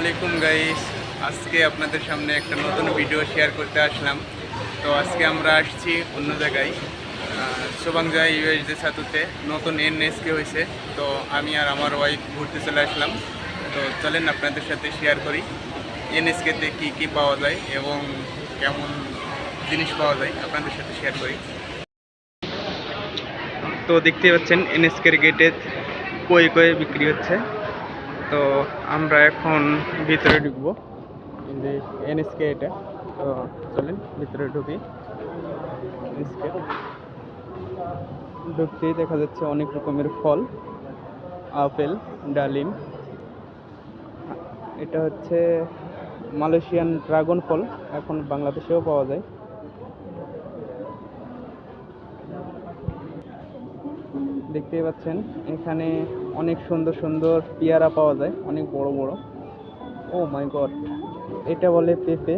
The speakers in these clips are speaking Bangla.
আলাইকুম গাইস আজকে আপনাদের সামনে একটা নতুন ভিডিও শেয়ার করতে আসলাম। তো আজকে আমরা আসছি অন্য জায়গায়। সোবাংজা ইউএসডি ছাতুতে। নতুন এনএসকে হয়েছে। তো আমি আর আমার ওয়াইফ ঘুরতে চলে আসলাম। তো চলেন আপনাদের সাথে শেয়ার করি। এনএসকেতে কী কী পাওয়া যায় এবং কেমন জিনিস পাওয়া যায় আপনাদের সাথে শেয়ার করি। তো দেখতে পাচ্ছেন এনএসকের গেটে কই কয়ে বিক্রি হচ্ছে। তো আমরা এখন ভিতরে ঢুকবো। এনএসকে এটা। তো চলেন, ভিতরে ঢুকি। এনএসকে ঢুকতেই দেখা যাচ্ছে অনেক রকমের ফল। আপেল, ডালিম। এটা হচ্ছে মালয়েশিয়ান ড্রাগন ফল। এখন বাংলাদেশেও পাওয়া যায়। দেখতেই পাচ্ছেন, এখানে অনেক সুন্দর সুন্দর পেয়ারা পাওয়া যায়, অনেক বড় বড়। ও মাই গড, এটা বলে পেঁপে।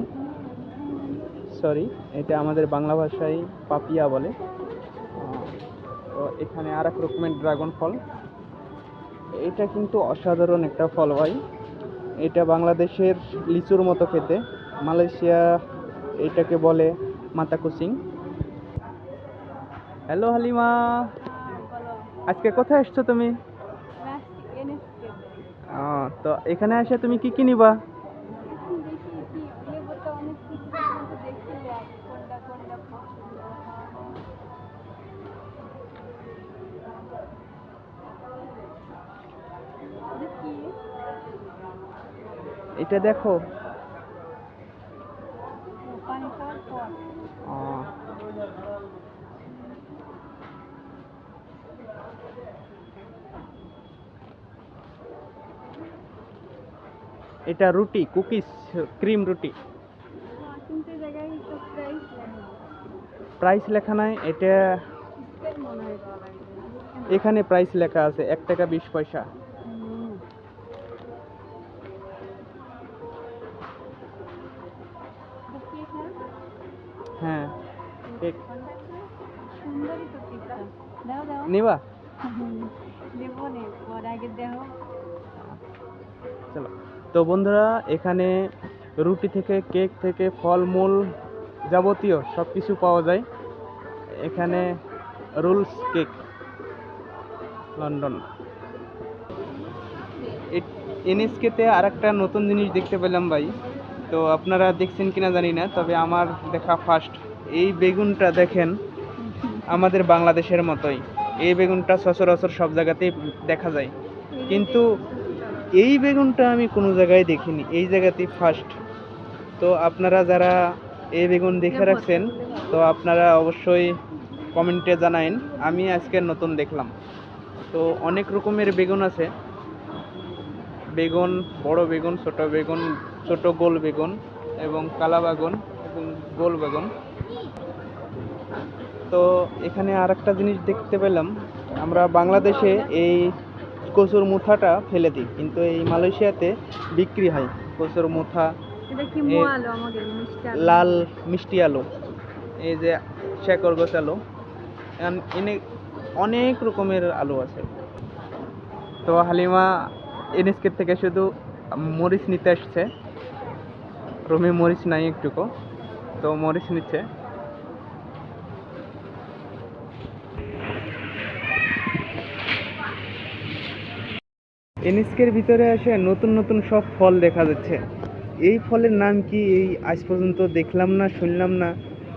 সরি, এটা আমাদের বাংলা ভাষায় পাপিয়া বলে। তো এখানে আর এক রকমের ড্রাগন ফল। এটা কিন্তু অসাধারণ একটা ফল ভাই। এটা বাংলাদেশের লিচুর মতো খেতে। মালয়েশিয়া এটাকে বলে মাতাকুসিং। হ্যালো হালিমা। আজকে কোথায় এসছো তুমি? তো এখানে এসে তুমি কি কি নিবা? এটা দেখো এটা রুটি কুকিজ ক্রিম রুটি। প্রাইস লেখা নাই। এটা এখানে প্রাইস লেখা আছে এক টাকা বিশ পয়সা। হ্যাঁ কেক। নিবা? চলো। তো বন্ধুরা, এখানে রুটি থেকে, কেক থেকে, ফলমূল যাবতীয় সব কিছু পাওয়া যায়। এখানে রুলস কেক, লন্ডন। এনএসকেতে আর একটা নতুন জিনিস দেখতে পেলাম ভাই। তো আপনারা দেখছেন কিনা জানি না, তবে আমার দেখা ফার্স্ট এই বেগুনটা দেখেন, আমাদের বাংলাদেশের মতোই। এই বেগুনটা সচরাচর সব জায়গাতেই দেখা যায়। কিন্তু এই বেগুনটা আমি কোনো জায়গায় দেখিনি, এই জায়গাতেই ফার্স্ট তো আপনারা যারা এই বেগুন দেখে রাখছেন, তো আপনারা অবশ্যই কমেন্টে জানাইন, আমি আজকে নতুন দেখলাম। তো অনেক রকমের বেগুন আছে। বেগুন, বড় বেগুন, ছোট বেগুন, ছোট গোল বেগুন এবং কালা বেগুন এবং গোল বেগুন। তো এখানে আর একটা জিনিস দেখতে পেলাম, আমরা বাংলাদেশে এই কচুর মুঠাটা ফেলে দিই কিন্তু এই মালয়েশিয়াতে বিক্রি হয় কচুর মুঠা। লাল মিষ্টি আলু এই যে শেকর গোছ আলু এন- অনেক রকমের আলু আছে। তো হালিমা এনএসকে থেকে শুধু মরিচ নিতে আসছে। রুমে মরিচ নাই একটুকু তো মরিচ নিচ্ছে। এনএসকের ভিতরে এসে নতুন নতুন সব ফল দেখা যাচ্ছে। এই ফলের নাম কি? এই আজ পর্যন্ত দেখলাম না, শুনলাম না।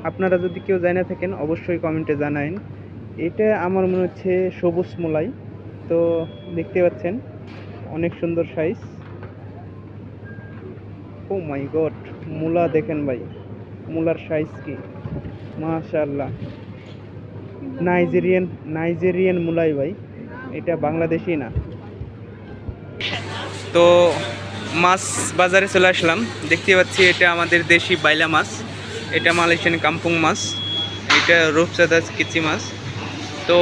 আপনারা যদি কেউ জানে থাকেন, অবশ্যই কমেন্টে জানাইন এটা আমার মনে হচ্ছে সবুজ মোলাই। তো দেখতে পাচ্ছেন, অনেক সুন্দর সাইজ ও মাই গড মূলা দেখেন ভাই। মূলার সাইজ কি? মাশাআল্লাহ। নাইজেরিয়ান নাইজেরিয়ান মুলাই ভাই। এটা বাংলাদেশি না? তো মাছ বাজারে চলে আসলাম। দেখতে পাচ্ছি এটা আমাদের দেশি বাইলা মাছ। এটা মালয়েশিয়ান কাম্পুং মাছ। এটা রূপচাঁদা কিচি মাছ। তো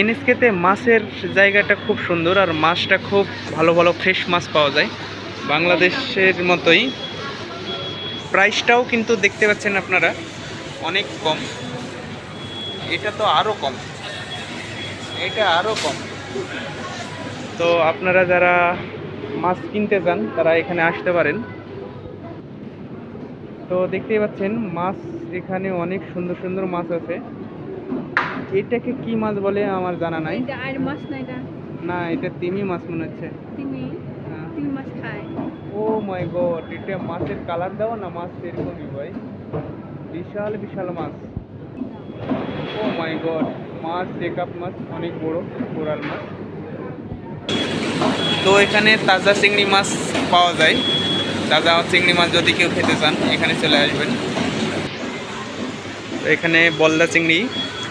এনএসকেতে মাছের জায়গাটা খুব সুন্দর আর মাছটা খুব ভালো ভালো ফ্রেশ মাছ পাওয়া যায়। বাংলাদেশের মতোই। প্রাইসটাও কিন্তু দেখতে পাচ্ছেন আপনারা। অনেক কম। এটা তো আরও কম। এটা আরও কম। তো আপনারা যারা মাছ কিনতে চান তারা এখানে আসতে পারেন। তো দেখতেই পাচ্ছেন মাছ এখানে অনেক সুন্দর সুন্দর মাছ আছে। এটাকে কি মাছ বলে আমার জানা নাই। না এটা? তিমি মাছ মনে হচ্ছে। হ্যাঁ। ও মাই গড এটা মাছের কালার দেওয়া না মাছ এরকমই ভাই? বিশাল বিশাল মাছ। ও মাই গড মাছ মাছ অনেক বড় কোরাল মাছ। তো এখানে তাজা চিংড়ি মাছ পাওয়া যায়। তাজা চিংড়ি মাছ যদি কেউ খেতে চান, এখানে চলে আসবেন। এখানে বলদা চিংড়ি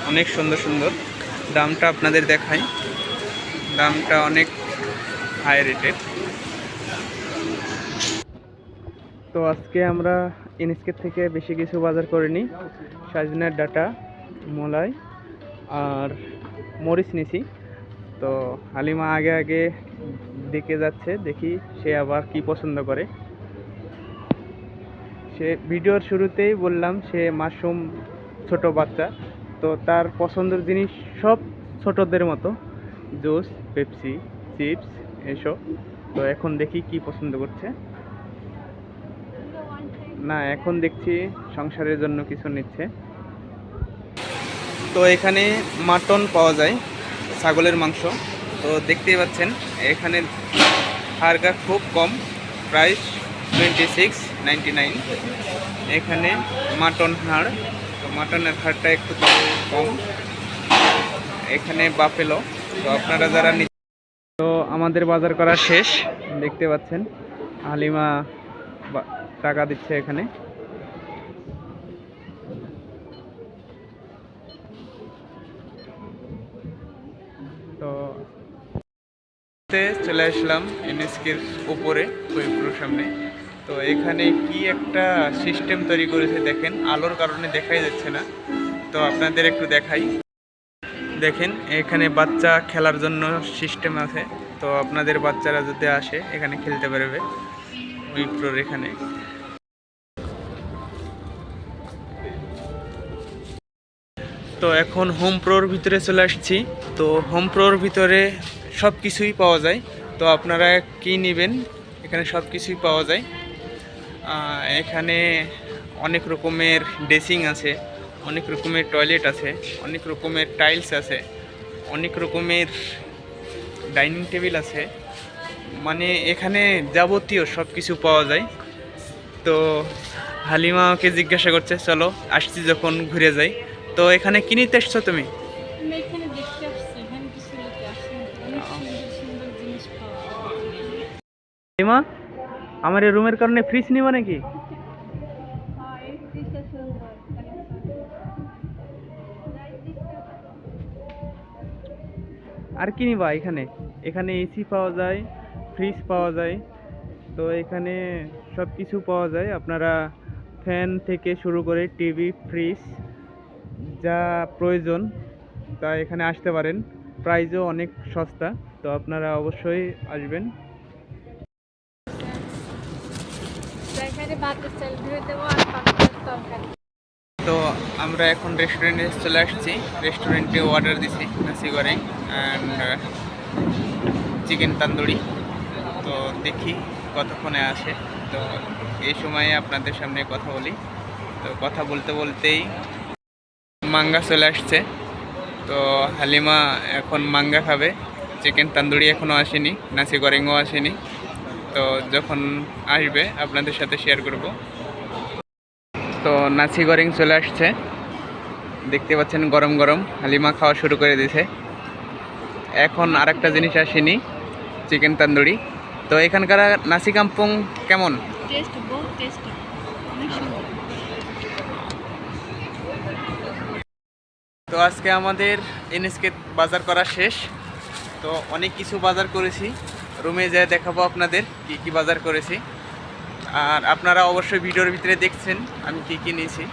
অনেক সুন্দর সুন্দর। দামটা আপনাদের দেখাই। দামটা অনেক হাই রেটেড তো আজকে আমরা ইনস্কেট থেকে বেশি কিছু বাজার করিনি। সাজনার ডাটা, মলাই আর মরিচ নিছি। তো হালিমা আগে আগে দেখে যাচ্ছে, দেখি সে আবার কি পছন্দ করে। সে ভিডিওর শুরুতেই বললাম সে মাশরুম ছোট বাচ্চা, তো তার পছন্দের জিনিস সব ছোটদের মতো। জুস, পেপসি, চিপস এসব তো এখন দেখি কি পছন্দ করছে। না, এখন দেখছি সংসারের জন্য কিছু নিচ্ছে। তো এখানে মাটন পাওয়া যায়, ছাগলের মাংস। তো দেখতেই পাচ্ছেন, এখানে হারগা খুব কম, প্রাইস টোয়েন্টি সিক্স নাইন এখানে মাটন হাড়, তো মাটনের হাড়টা একটু কম। এখানে বাফেলো, তো আপনারা যারা তো আমাদের বাজার করা শেষ, দেখতে পাচ্ছেন, হালিমা টাকা দিচ্ছে এখানে। চলে আসলাম এনএসকের উপরে হরিপুরের সামনে। তো এখানে কি একটা সিস্টেম তৈরি করেছে দেখেন, আলোর কারণে দেখাই যাচ্ছে না। তো আপনাদের একটু দেখাই। দেখেন, এখানে বাচ্চা খেলার জন্য সিস্টেম আছে। তো আপনাদের বাচ্চারা যদি আসে, এখানে খেলতে পারবে। উইপ্রোর এখানে। তো এখন হোম প্রোর ভিতরে চলে আসছি। তো হোম প্রোর ভিতরে সব কিছুই পাওয়া যায়। তো আপনারা কি নেবেন? এখানে সব কিছুই পাওয়া যায়। এখানে অনেক রকমের ড্রেসিং আছে, অনেক রকমের টয়লেট আছে, অনেক রকমের টাইলস আছে, অনেক রকমের ডাইনিং টেবিল আছে। মানে এখানে যাবতীয় সব কিছু পাওয়া যায়। তো হালিমাকে জিজ্ঞাসা করছে, চলো, আসছি যখন ঘুরে যাই। তো এখানে কি নিতে এসছো তুমি? হালিমা আমার এই রুমের কারণে ফ্রিজ নিবা নাকি? আর কি নিবা এখানে? এখানে এসি পাওয়া যায় ফ্রিজ পাওয়া যায়, তো এখানে সব কিছু পাওয়া যায়। আপনারা ফ্যান থেকে শুরু করে টিভি ফ্রিজ যা প্রয়োজন তা এখানে আসতে পারেন। প্রাইসও অনেক সস্তা, তো আপনারা অবশ্যই আসবেন এখানে ভাতের চাল ধুয়ে দেবো আর পাঁচটার তরকারি তো আমরা এখন রেস্টুরেন্টে চলে আসছি। রেস্টুরেন্টে অর্ডার দিছি নাসি গরেং অ্যান্ড চিকেন তান্দুরি তো দেখি কতক্ষণে আসে। তো এই সময়ে আপনাদের সামনে কথা বলি। তো কথা বলতে বলতেই মাঙ্গা চলে আসছে। তো হালিমা এখন মাঙ্গা খাবে। চিকেন তান্দুরি এখনও আসেনি নাসি গরেংও আসেনি। তো যখন আসবে আপনাদের সাথে শেয়ার করব। তো নাচি গরিং চলে আসছে। দেখতে পাচ্ছেন গরম গরম হালিমা খাওয়া শুরু করে দিয়েছে এখন আর একটা জিনিস আসেনি চিকেন তান্দুরি। তো এখানকার নাসি কাম্পুং কেমন? তো আজকে আমাদের এনএসকে বাজার করা শেষ। তো অনেক কিছু বাজার করেছি। রুমে যেয়ে দেখাবো আপনাদের কি কি বাজার করেছি। আর আপনারা অবশ্যই ভিডিওর ভিতরে দেখছেন আমি কি কি নিয়েছি।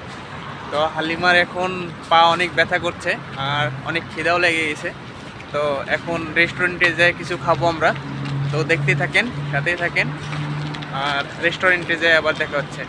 তো হালিমার এখন পা অনেক ব্যথা করছে আর অনেক খিদাও লেগে গেছে। তো এখন রেস্টুরেন্টে যেয়ে কিছু খাব আমরা। তো দেখতে থাকেন, সাথেই থাকেন। আর রেস্টুরেন্টে যেয়ে আবার দেখা হচ্ছে।